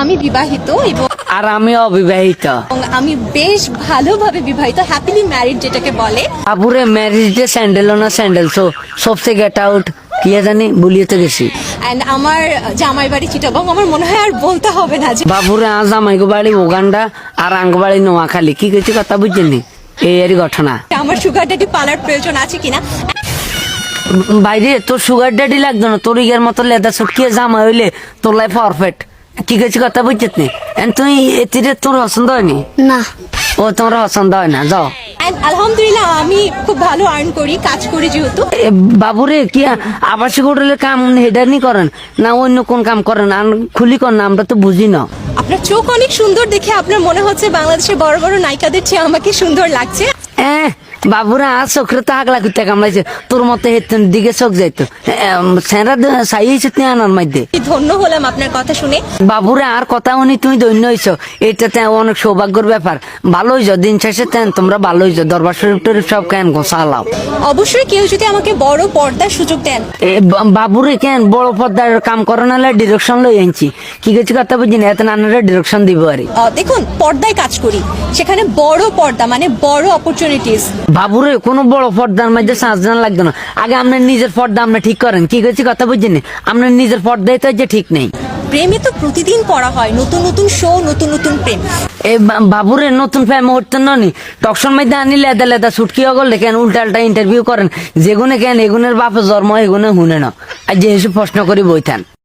আমি বিবাহিত এবং আর আমি অবিবাহিত। আমি বেশ ভালোভাবে বিবাহিত হ্যাপিলি ম্যারিড যেটাকে বলে। বাবুরে ম্যারেজ ডে স্যান্ডেল না স্যান্ডেল সো সবসে গেট আউট কি জানি বলিয়েতে গেছি। অ্যান্ড আমার জামাই বাড়ি চিটাগং আমার মনে হয় আর বলতে হবে না যে বাবুরে আজ আমাইগো বাড়ি উগান্ডা আর আঙ্গ বাড়ি নোয়াখালী কি কিছু কথা বুঝছেন এই এরই ঘটনা। আমার সুগার ডেডি পালার প্রয়োজন আছে কিনা? বাইরে তোর সুগার ড্যাডি লাগতো না তোর ইগের মতো লেদা সুটকিয়ে জামা হইলে তোর লাইফ পারফেক্ট কি কিছু কথা বুঝছিস নি? তুই এতিরে তোর পছন্দ হয়নি? না। ও তোমার পছন্দ হয় না যাও। আলহামদুলিল্লাহ আমি খুব ভালো আর্ন করি কাজ করি যেহেতু। বাবুরে কি আবাসিক হোটেলের কাম হেডার নি করেন? না অন্য কোন কাম করেন? আর খুলি কর না আমরা তো বুঝি না। আপনার চোখ অনেক সুন্দর দেখে আপনার মনে হচ্ছে বাংলাদেশের বড় বড় নায়িকাদের চেয়ে আমাকে সুন্দর লাগছে। এ বাবুরা আর চোখে তো আগলা কুত্তা কামড়াইছে। তোর মতো হেতেন দিকে চোখ যাইতো। সেরা সাইয়েছে তুই আনার মধ্যে ধন্য হলাম আপনার কথা শুনে। বাবুরে আর কথা উনি তুমি দৈন্য হইছ। এটা তে অনেক সৌভাগ্যের ব্যাপার। ভালো হইছ দিন শেষে তেন তোমরা ভালো হইছ। দরবার শরীফ টরীফ সব কেন গোসালাও অবশ্যই কেউ যদি আমাকে বড় পর্দার সুযোগ দেন। বাবুরে কেন বড় পর্দার কাম করে নাহলে ডিরেকশন লই আনছি কি কিছু কথা বুঝি না এত নানারে ডিরেকশন দিব আরে। দেখুন পর্দায় কাজ করি। সেখানে বড় পর্দা মানে বড় অপরচুনিটিস বাবুরে কোনো বড় পর্দার মধ্যে সাজ জানা লাগতো না। আগে আপনার নিজের পর্দা আপনি ঠিক করেন। কি কিছু কথা বুঝছেন? আপনার নিজের পর্দাই তো যে ঠিক নেই। প্রেমে তো প্রতিদিন পড়া হয়। নতুন নতুন শো নতুন নতুন প্রেম। এ বাবুরে নতুন ফ্যাম উঠতে ননি। টকশন মধ্যে আনি লেদা লেদা ছুটকি করলে কেন উল্টা উল্টা ইন্টারভিউ করেন। যেগুনে কেন এগুনের বাপে জন্ম এগুনে হুনে না। আর যে প্রশ্ন করি বইতেন।